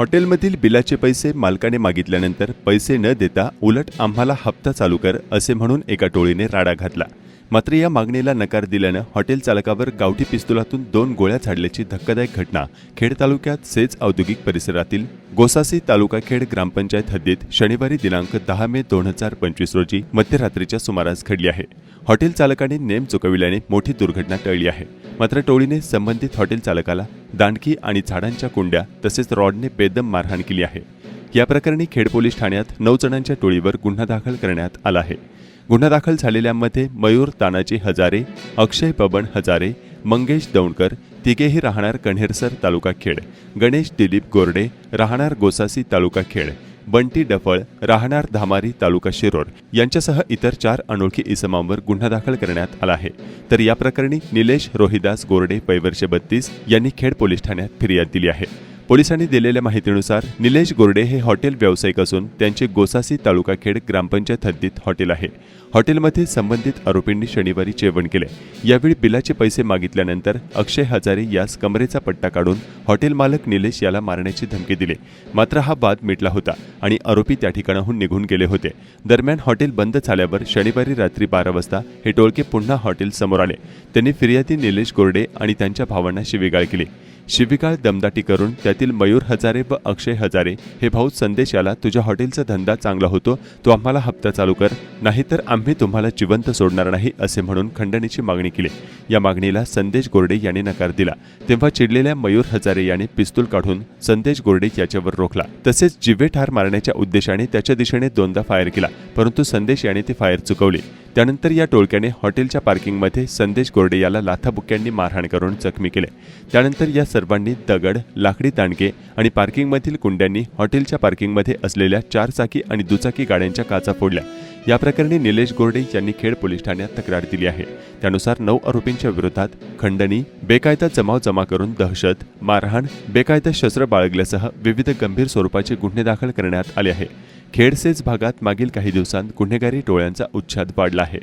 हॉटेलमधील बिलाचे पैसे मालकाने मागितल्यानंतर पैसे न देता उलट आम्हाला हप्ता चालू कर असे म्हणून एका टोळीने राडा घातला. मात्र या मागणीला नकार दिल्यानं हॉटेल चालकावर गावठी पिस्तुलातून दोन गोळ्या झाडल्याची धक्कादायक घटना खेड तालुक्यात सेज औद्योगिक परिसरातील गोसासी तालुका खेड ग्रामपंचायत हद्दीत शनिवारी दिनांक दहा मे दोन हजार पंचवीस रोजी मध्यरात्रीच्या सुमारास घडली आहे. हॉटेल चालकाने नेम चुकविल्याने मोठी दुर्घटना टळली आहे. मात्र टोळीने संबंधित हॉटेल चालकाला दांडकी आणि झाडांच्या कुंड्या तसेच रॉडने बेदम मारहाण केली आहे. या प्रकरणी खेड पोलीस ठाण्यात नऊ जणांच्या टोळीवर गुन्हा दाखल करण्यात आला आहे. गुन्हा दाखल झालेल्यांमध्ये मयूर तानाजी हजारे अक्षय बबन हजारे मंगेश दौंडकर तिघेही राहणार कण्हेरसर तालुका खेड गणेश दिलीप गोरडे राहणार गोसासी तालुका खेड बंटी डफळ राहणार धामारी तालुका शिरोर यांच्यासह इतर चार अनोळखी इसमांवर गुन्हा दाखल करण्यात आला आहे. तर या प्रकरणी निलेश रोहिदास गोरडे पैवर्षे बत्तीस यांनी खेड पोलीस ठाण्यात फिर्याद दिली आहे. पोलिसांनी दिलेल्या माहितीनुसार निलेश गोरडे हे हॉटेल व्यावसायिक असून त्यांचे गोसासी तालुकाखेड ग्रामपंचायत हद्दीत हॉटेल आहे. हॉटेलमध्ये संबंधित आरोपींनी शनिवारी जेवण केले. यावेळी बिलाचे पैसे मागितल्यानंतर अक्षय हजारे यास कमरेचा पट्टा काढून हॉटेल मालक निलेश याला मारण्याची धमकी दिली. मात्र हा वाद मिटला होता आणि आरोपी त्या ठिकाणाहून निघून गेले होते. दरम्यान हॉटेल बंद झाल्यावर शनिवारी रात्री बारा वाजता हे टोळके पुन्हा हॉटेल समोर आले. त्यांनी फिर्यादी निलेश गोरडे आणि त्यांच्या भावांना शिवीगाळ केली. शिबिकाळ दमदाटी करून त्यातील मयूर हजारे व अक्षय हजारे हे भाऊ संदेश याला तुझ्या हॉटेलचा धंदा चांगला होतो तू आम्हाला हप्ता चालू कर. नाहीतर आम्ही तुम्हाला जिवंत सोडणार नाही असे म्हणून खंडणीची मागणी केली. या मागणीला संदेश गोरडे यांनी नकार दिला. तेव्हा चिडलेल्या मयूर हजारे याने पिस्तूल काढून संदेश गोरडे याच्यावर रोखला. तसेच जिवे ठार मारण्याच्या उद्देशाने त्याच्या दिशेने दोनदा फायर केला परंतु संदेश याने ते फायर चुकवले. त्यानंतर या टोळक्याने हॉटेलच्या पार्किंगमध्ये संदेश गोरडे याला लाथाबुक्क्यांनी मारहाण करून जखमी केले. त्यानंतर या सर्वांनी दगड लाकडी दांडके आणि पार्किंगमधील कुंड्यांनी हॉटेलच्या पार्किंगमध्ये असलेल्या चारचाकी आणि दुचाकी गाड्यांच्या काचा फोडल्या. या प्रकरणी निलेश गोरडे यांनी खेड पोलीस ठाण्यात तक्रार दिली आहे. त्यानुसार नऊ आरोपींच्या विरोधात खंडणी बेकायदा जमाव जमा करून दहशत मारहाण बेकायदा शस्त्र बाळगल्यासह विविध गंभीर स्वरूपाचे गुन्हे दाखल करण्यात आले आहे. खेडसेच भागात मागील काही दिवसांत गुन्हेगारी टोळ्यांचा उच्छाद वाढला आहे.